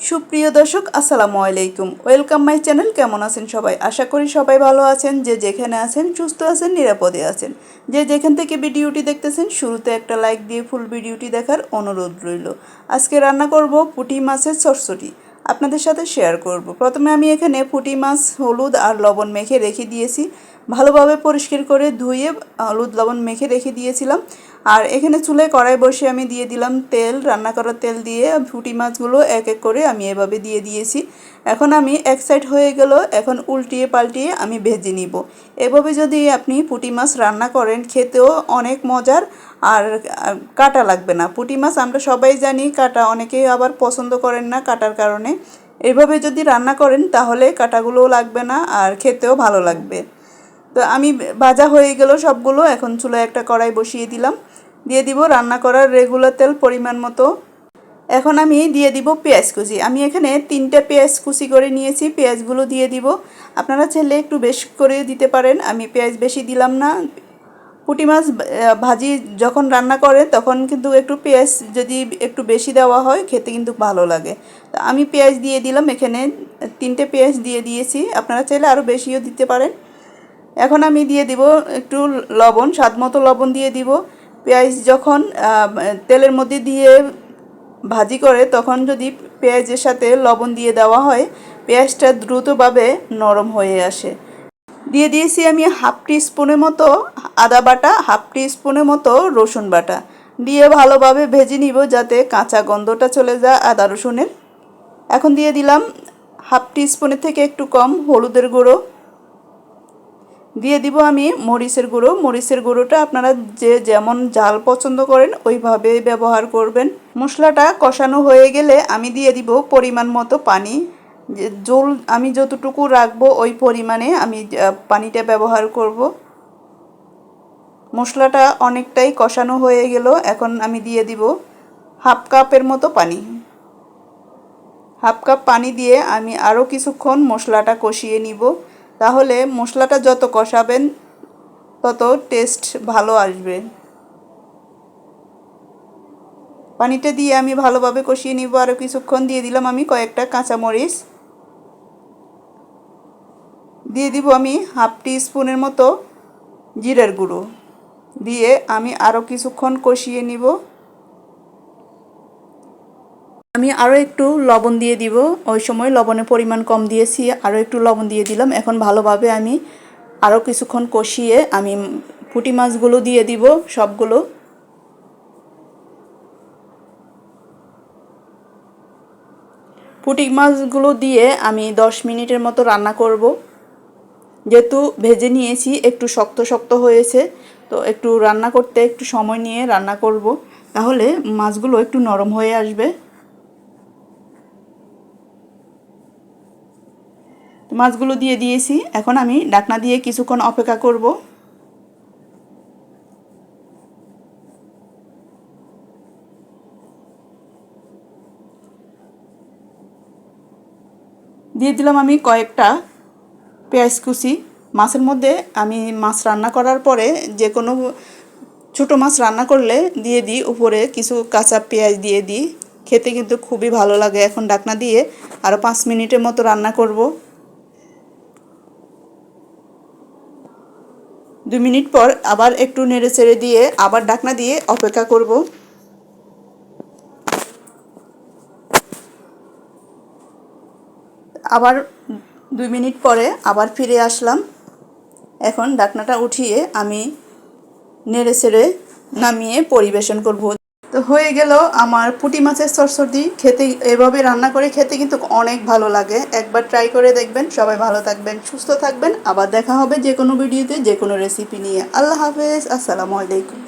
সুপ্রিয় দর্শক, আসসালামু আলাইকুম। ওয়েলকাম মাই চ্যানেল কেমন আছেন সবাই? আশা করি সবাই ভালো আছেন, যে যেখানে আছেন, সুস্থ আছেন, নিরাপদে আছেন। যে যেখান থেকে ভিডিওটি দেখতেছেন, শুরুতে একটা লাইক দিয়ে ফুল ভিডিওটি দেখার অনুরোধ রইল। আজকে রান্না করব পুঁটি মাছের চরচটি আপনাদের সাথে শেয়ার করব। প্রথমে আমি এখানে পুঁটি মাছ, হলুদ আর লবণ মেখে রেখে দিয়েছি। ভালোভাবে পরিষ্কার করে ধুয়ে হলুদ, লবণ মেখে রেখে দিয়েছিলাম। আর এখানে চুলায় কড়াই বসে আমি দিয়ে দিলাম তেল, রান্না করার তেল দিয়ে ফুটি মাছগুলো এক এক করে আমি এভাবে দিয়ে দিয়েছি। এখন আমি এক সাইড হয়ে গেল, এখন উল্টিয়ে পাল্টিয়ে আমি ভেজে নিব। এভাবে যদি আপনি পুঁটি মাছ রান্না করেন, খেতেও অনেক মজার আর কাটা লাগবে না। পুঁটি মাছ আমরা সবাই জানি, কাটা অনেকেই আবার পছন্দ করেন না কাটার কারণে। এভাবে যদি রান্না করেন, তাহলে কাটাগুলোও লাগবে না আর খেতেও ভালো লাগবে। তো আমি ভাজা হয়ে গেল সবগুলো, এখন চুলায় একটা কড়াই বসিয়ে দিলাম। দিয়ে দিব রান্না করার রেগুলার তেল পরিমাণ মতো। এখন আমি দিয়ে দিব পেঁয়াজ কুচি। আমি এখানে তিনটে পেঁয়াজ কুচি করে নিয়েছি, পেঁয়াজগুলো দিয়ে দিব। আপনারা ছেলে একটু বেশি করে দিতে পারেন। আমি পেঁয়াজ বেশি দিলাম না। পুঁটি মাছ ভাজি যখন রান্না করে তখন কিন্তু একটু পেঁয়াজ যদি একটু বেশি দেওয়া হয়, খেতে কিন্তু ভালো লাগে। তো আমি পেঁয়াজ দিয়ে দিলাম, এখানে তিনটে পেঁয়াজ দিয়ে দিয়েছি। আপনারা চাইলে আরও বেশিও দিতে পারেন। এখন আমি দিয়ে দিব একটু লবণ, স্বাদ মতো লবণ দিয়ে দিব। পেঁয়াজ যখন তেলের মধ্যে দিয়ে ভাজি করে, তখন যদি পেঁয়াজের সাথে লবণ দিয়ে দেওয়া হয়, পেঁয়াজটা দ্রুতভাবে নরম হয়ে আসে। দিয়ে দিয়েছি আমি হাফ টি স্পুনের মতো আদা বাটা, হাফ টি স্পুনের মতো রসুন বাটা। দিয়ে ভালোভাবে ভেজে নিব যাতে কাঁচা গন্ধটা চলে যায় আদা রসুনের। এখন দিয়ে দিলাম হাফ টি স্পুনের থেকে একটু কম হলুদের গুঁড়ো। দিয়ে দিব আমি মরিচের গুঁড়ো। মরিচের গুঁড়োটা আপনারা যে যেমন জাল পছন্দ করেন ওইভাবে ব্যবহার করবেন। মশলাটা কষানো হয়ে গেলে আমি দিয়ে দিব পরিমাণ মতো পানি। জল আমি যতটুকু রাখব ওই পরিমাণে আমি পানিটা ব্যবহার করব। মশলাটা অনেকটাই কষানো হয়ে গেল, এখন আমি দিয়ে দিব হাফ কাপের মতো পানি। হাফ কাপ পানি দিয়ে আমি আরও কিছুক্ষণ মশলাটা কষিয়ে নিব। তাহলে মশলাটা যত কষাবেন, তত টেস্ট ভালো আসবে। পানিটা দিয়ে আমি ভালোভাবে কষিয়ে নিব। আরও কিছুক্ষণ দিয়ে দিলাম আমি কয়েকটা কাঁচামরিচ। দিয়ে দিব আমি হাফ টি স্পুনের মতো জিরের গুঁড়ো। দিয়ে আমি আরও কিছুক্ষণ কষিয়ে নিব। আমি আরও একটু লবণ দিয়ে দিব। ওই সময় লবণের পরিমাণ কম দিয়েছি আরও একটু লবণ দিয়ে দিলাম। এখন ভালোভাবে আমি আরও কিছুক্ষণ কষিয়ে আমি পুঁটি মাছগুলো দিয়ে দিব সবগুলো। পুঁটি মাছগুলো দিয়ে আমি দশ মিনিটের মতো রান্না করব। যেহেতু ভেজে নিয়েছি, একটু শক্ত শক্ত হয়েছে, তো একটু রান্না করতে একটু সময় নিয়ে রান্না করব। তাহলে মাছগুলো একটু নরম হয়ে আসবে। মাছগুলো দিয়ে দিয়েছি। এখন আমি ডাকনা দিয়ে কিছুক্ষণ অপেক্ষা করব। দিয়ে দিলাম আমি কয়েকটা পেঁয়াজ কুচি। মাছের মধ্যে আমি মাছ রান্না করার পরে যে কোনো ছোটো মাছ রান্না করলে দিয়ে দিই। উপরে কিছু কাঁচা পেঁয়াজ দিয়ে দিই। খেতে কিন্তু খুবই ভালো লাগে। এখন ডাকনা দিয়ে আরও পাঁচ মিনিটের মতো রান্না করব। দু মিনিট পর আবার একটু নেড়ে চেড়ে দিয়ে আবার ডাকনা দিয়ে অপেক্ষা করব। আবার দুই মিনিট পরে আবার ফিরে আসলাম। এখন ডাকনাটা উঠিয়ে আমি নেড়ে চেড়ে নামিয়ে পরিবেশন করব। তো হয়ে গেল আমার পুঁটি মাছের সরসর্দি। খেতে, এভাবে রান্না করে খেতে কিন্তু অনেক ভালো লাগে। একবার ট্রাই করে দেখবেন, সবাই ভালো থাকবেন, সুস্থ থাকবেন। আবার দেখা হবে যে কোনো ভিডিওতে যে কোনো রেসিপি নিয়ে। আল্লাহ হাফেজ, আসসালামু আলাইকুম।